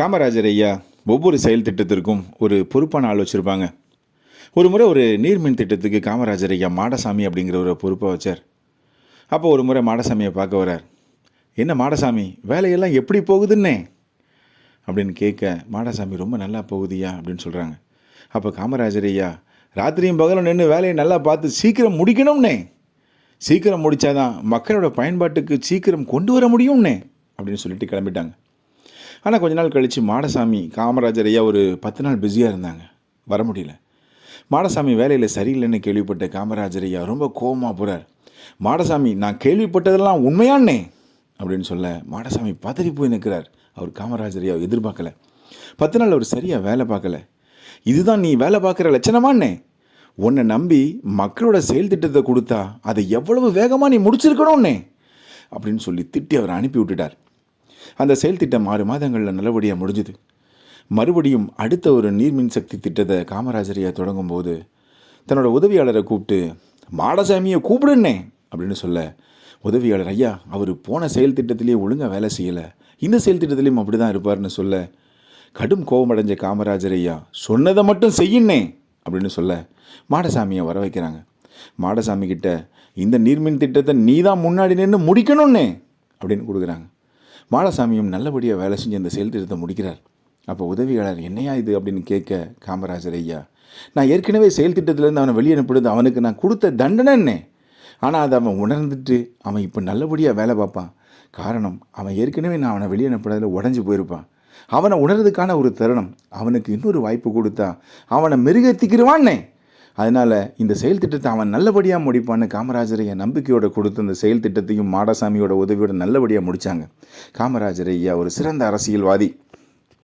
காமராஜர் ஐயா ஒவ்வொரு செயல் திட்டத்திற்கும் ஒரு பொறுப்பான ஆள் வச்சுருப்பாங்க. ஒரு முறை ஒரு நீர்மின் திட்டத்துக்கு காமராஜர் ஐயா மாடசாமி அப்படிங்கிற ஒரு பொறுப்பை வச்சார். அப்போ ஒரு முறை மாடசாமியை பார்க்க வரார். என்ன மாடசாமி வேலையெல்லாம் எப்படி போகுதுன்னே? அப்படின்னு கேட்க மாடசாமி ரொம்ப நல்லா போகுதுயா அப்படின்னு சொல்கிறாங்க அப்போ காமராஜர் ஐயா ராத்திரியும் பகலும் நின்று வேலையை நல்லா பார்த்து சீக்கிரம் முடிக்கணும்னே. சீக்கிரம் முடித்தாதான் மக்களோட பயன்பாட்டுக்கு சீக்கிரம் கொண்டு வர முடியும்னே அப்படின்னு சொல்லிட்டு கிளம்பிட்டாங்க. ஆனால் கொஞ்ச நாள் கழித்து மாடசாமி காமராஜர் ஐயா ஒரு பத்து நாள் பிஸியாக இருந்தாங்க. வர முடியல. மாடசாமி வேலையில் சரியில்லைன்னு கேள்விப்பட்ட காமராஜர் ஐயா ரொம்ப கோபமாக போகிறார் மாடசாமி நான் கேள்விப்பட்டதெல்லாம் உண்மையானே அப்படின்னு சொல்ல மாடசாமி பதறி போய் நிற்கிறார். அவர் காமராஜர் ஐயா எதிர்பார்க்கல. பத்து நாள் அவர் சரியாக வேலை பார்க்கல. இதுதான் நீ வேலை பார்க்குற லட்சணமானே உன்னை நம்பி மக்களோட செயல் திட்டத்தை கொடுத்தா அதை எவ்வளவு வேகமாக நீ முடிச்சிருக்கணும்னே அப்படின்னு சொல்லி திட்டி அவர் அனுப்பி விட்டுட்டார். அந்த செயல் திட்டம் ஆறு மாதங்களில் நல்லபடியாக முடிஞ்சுது. மறுபடியும் அடுத்த ஒரு நீர்மின் சக்தி திட்டத்தை காமராஜரையா தொடங்கும் போது தன்னோட உதவியாளரை கூப்பிட்டு மாடசாமியை கூப்பிடுன்னே அப்படின்னு சொல்ல உதவியாளர் ஐயா அவர் போன செயல் திட்டத்திலேயே ஒழுங்காக வேலை செய்யலை. இந்த செயல் திட்டத்திலையும் அப்படி தான் இருப்பார்னு சொல்ல கடும் கோபமடைஞ்ச காமராஜர் ஐயா சொன்னதை மட்டும் செய்யினே அப்படின்னு சொல்ல மாடசாமியை வர வைக்கிறாங்க. மாடசாமி கிட்ட இந்த நீர்மின் திட்டத்தை நீ தான் முன்னாடி நின்று முடிக்கணும்னே அப்படின்னு கொடுக்குறாங்க. மாடசாமியும் நல்லபடியாக வேலை செஞ்சு அந்த செயல் திட்டத்தை முடிக்கிறார். அப்போ உதவியாளர் என்னையா இது அப்படின்னு கேட்க காமராஜர் ஐயா நான் ஏற்கனவே செயல் திட்டத்திலேருந்து அவனை வெளியே அனுப்பிடுது அவனுக்கு நான் கொடுத்த தண்டனைன்னே ஆனால் அதை அவன் உணர்ந்துட்டு அவன் இப்போ நல்லபடியாக வேலை பார்ப்பான். காரணம் அவன் ஏற்கனவே நான் அவனை வெளியே அனுப்புனதில் உடஞ்சி போயிருப்பான். அவனை உணர்றதுக்கான ஒரு தருணம். அவனுக்கு இன்னொரு வாய்ப்பு கொடுத்தா அவனை மெருகேற்றிக்கிடுவான்னே அதனால் இந்த செயல் திட்டத்தை அவன் நல்லபடியாக முடிப்பான்னு காமராஜரையா நம்பிக்கையோட கொடுத்து இந்த செயல் திட்டத்தையும் மாடசாமியோட உதவியோட நல்லபடியாக முடித்தாங்க காமராஜர் ஐயா ஒரு சிறந்த அரசியல்வாதி.